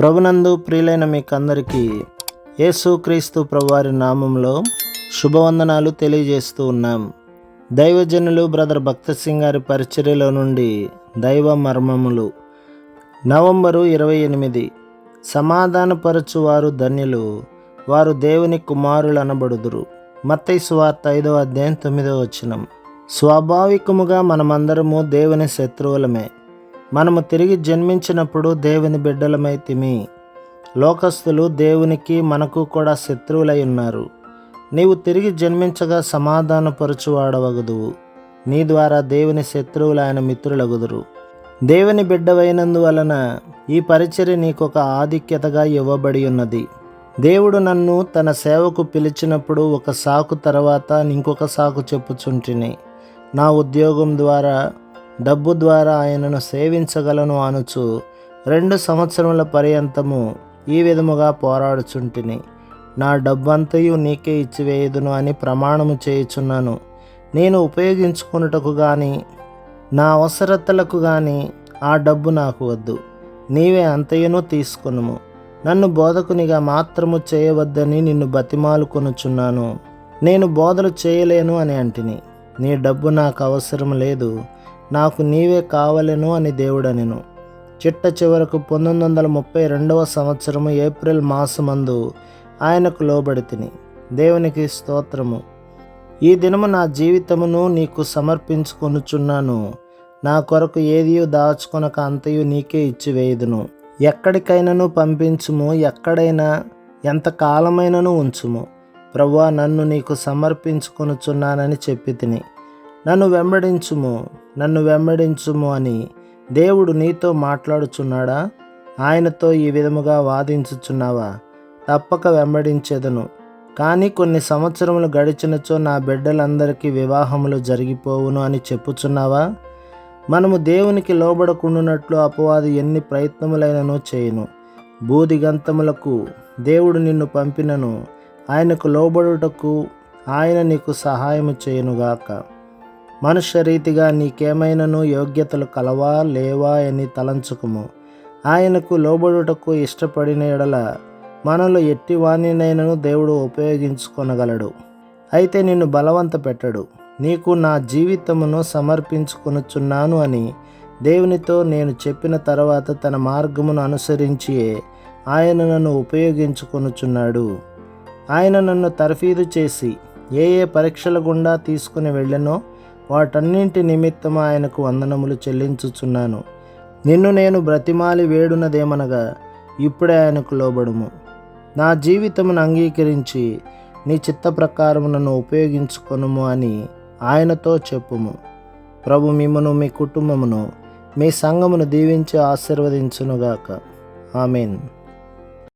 ప్రభునందు ప్రియులైన మీకు అందరికీ యేసుక్రీస్తు ప్రభువారి నామంలో శుభవందనాలు తెలియజేస్తూ ఉన్నాం. దైవజనులు బ్రదర్ భక్త సింగ్ గారి పరిచర్యలో నుండి దైవ మర్మములు. నవంబరు ఇరవై ఎనిమిది. సమాధానపరచువారు ధన్యులు. వారు దేవుని కుమారులు అనబడుదురు మత్తైసు వార్త ఐదవ అధ్యాయం తొమ్మిదవ వచనం. స్వాభావికముగా మనమందరము దేవుని శత్రువులమే. మనము తిరిగి జన్మించినప్పుడు దేవుని బిడ్డలమైతిమి లోకస్తులు దేవునికి మనకు కూడా శత్రువులై ఉన్నారు. నీవు తిరిగి జన్మించగా సమాధానపరచువాడవగదువు. నీ ద్వారా దేవుని శత్రువులు ఆయన మిత్రులగుదురు. దేవుని బిడ్డవైనందువలన ఈ పరిచర్య నీకొక ఆధిక్యతగా ఇవ్వబడి ఉన్నది. దేవుడు నన్ను తన సేవకు పిలిచినప్పుడు ఒక సాకు తర్వాత ఇంకొక సాకు చెప్పుచుంటిని. నా ఉద్యోగం ద్వారా డబ్బు ద్వారా ఆయనను సేవించగలను అనుచు రెండు సంవత్సరముల పర్యంతము ఈ విధముగా పోరాడుచుంటిని. నా డబ్బంతయు నీకే ఇచ్చివేయదును అని ప్రమాణము చేయుచున్నాను. నేను ఉపయోగించుకున్నటకు కానీ నా అవసరతలకు కానీ ఆ డబ్బు నాకు వద్దు. నీవే అంతయును తీసుకునుము. నన్ను బోధకునిగా మాత్రము చేయవద్దని నిన్ను బతిమాలుకొనుచున్నాను. నేను బోధలు చేయలేను అని అంటిని. నీ డబ్బు నాకు అవసరం లేదు. నాకు నీవే కావలను అని దేవుడనెను. చిట్ట చివరకు పంతొమ్మిది వందల ముప్పై రెండవ సంవత్సరము ఏప్రిల్ మాసమందు ఆయనకు లోబడి తిని దేవునికి స్తోత్రము. ఈ దినము నా జీవితమును నీకు సమర్పించుకొనుచున్నాను. నా కొరకు ఏదియో దాచుకొనక అంతయు నీకే ఇచ్చివేయుదును. ఎక్కడికైనాను పంపించుము ఎక్కడైనా ఎంత కాలమైనను ఉంచుము. ప్రవ్వా నన్ను నీకు సమర్పించుకొనుచున్నానని చెప్పి తిని నన్ను వెంబడించుము నన్ను వెంబడించుము అని దేవుడు నీతో మాట్లాడుచున్నాడా? ఆయనతో ఈ విధముగా వాదించుచున్నావా? తప్పక వెంబడించేదను. కానీ కొన్ని సంవత్సరములు గడిచినచో నా బిడ్డలందరికీ వివాహములు జరిగిపోవును అని చెప్పుచున్నావా? మనము దేవునికి లోబడకుండునట్లు అపవాది ఎన్ని ప్రయత్నములైనను చేయను. బూదిగంతములకు దేవుడు నిన్ను పంపినను. ఆయనకు లోబడుటకు ఆయన నీకు సహాయము చేయనుగాక. మనుష్య రీతిగా నీకేమైనను యోగ్యతలు కలవా లేవా అని తలంచుకుము. ఆయనకు లోబడుటకు ఇష్టపడిన ఎడల మనలో ఎట్టి వాణినైనను దేవుడు ఉపయోగించుకొనగలడు. అయితే నిన్ను బలవంత పెట్టడు నీకు నా జీవితమును సమర్పించుకొనుచున్నాను అని దేవునితో నేను చెప్పిన తర్వాత తన మార్గమును అనుసరించి ఆయన నన్ను ఉపయోగించుకొనుచున్నాడు. ఆయన నన్ను తర్ఫీదు చేసి ఏ ఏ పరీక్షల గుండా తీసుకుని వెళ్ళనో వాటన్నింటి నిమిత్తం ఆయనకు వందనములు చెల్లించుచున్నాను. నిన్ను నేను బ్రతిమాలి వేడునదేమనగా ఇప్పుడే ఆయనకు లోబడుము. నా జీవితమును అంగీకరించి నీ చిత్త ప్రకారం నన్ను ఉపయోగించుకొనుము అని ఆయనతో చెప్పుము. ప్రభు మిమ్మను మీ కుటుంబమును మీ సంఘమును దీవించి ఆశీర్వదించునుగాక. ఆమెన్.